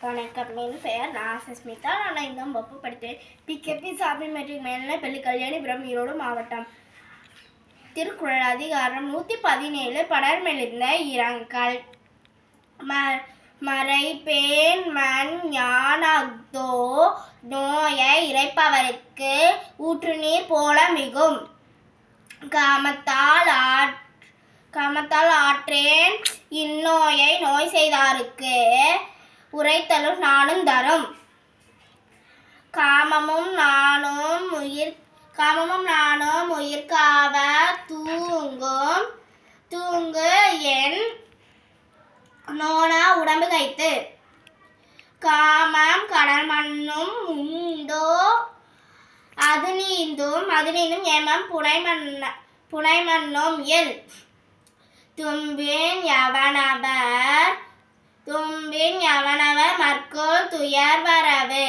வணக்கம். என் பெயர் நாசஸ்மிதா நான் ஐந்தாம் வகுப்பு படித்தேன். பிகேபி சாமி மெட்ரிக் மேல்நிலை பள்ளி கல்யாணிபுரம் ஈரோடு மாவட்டம். திருக்குறள் அதிகாரம் நூற்றி பதினேழு படர் மெழுந்த இரங்கல். ம மறைப்பேன் மண் ஞானத்தோ நோயை இறைப்பவருக்கு ஊற்று நீர் போல மிகும். காமத்தால் ஆற் காமத்தால் ஆற்றேன். இந்நோயை நோய் செய்தாருக்கு. உரைத்தலும் நானும் தரும். காமமும் நானும் உயிர் காமமும் நானும் உயிர்காவ தூங்கும் தூங்கு என் நோனா உடம்பு கைத்து. காமம் கடல் மண்ணும் உண்டோ? அது நீந்தும் அது நீந்தும் ஏமம் புனை புனைமன்னும் எல் மண்ணும் எல் தும்பின் யவனவர் துயர் வரவு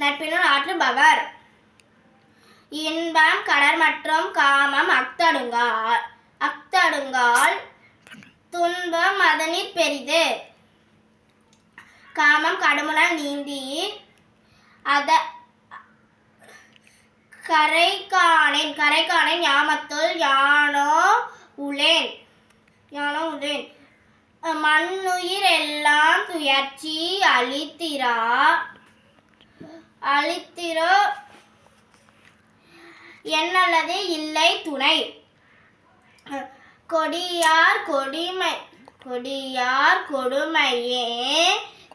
நட்பினுள் ஆற்றுபவர். இன்பம் கடர் மற்றும் காமம் அக்தடுங்கால். அக்தடுங்கால் துன்பம் அதனிற் பெரிது. காமம் கடுமுனால் நீந்தி அத கரைக்கானேன் கரைக்கானேன் யாமத்துள் யானோ உளேன் யானோ உளேன் மண்ணுயிர் எல்லாம் துயர்ச்சி அழித்திரா அழித்திரோ என்னல்லது இல்லை துணை. கொடியார் கொடிமை கொடியார் கொடுமையே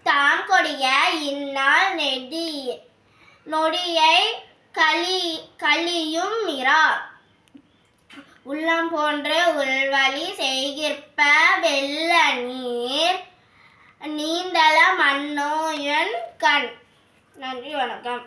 தாம் கொடிய இந்நாள் நெடி நொடியை களி களியும் மிரா உள்ளம் போன்று உள்வழி செய்கிற்ப வெள்ள நீந்தல மன்னோயன் கண். நன்றி வணக்கம்.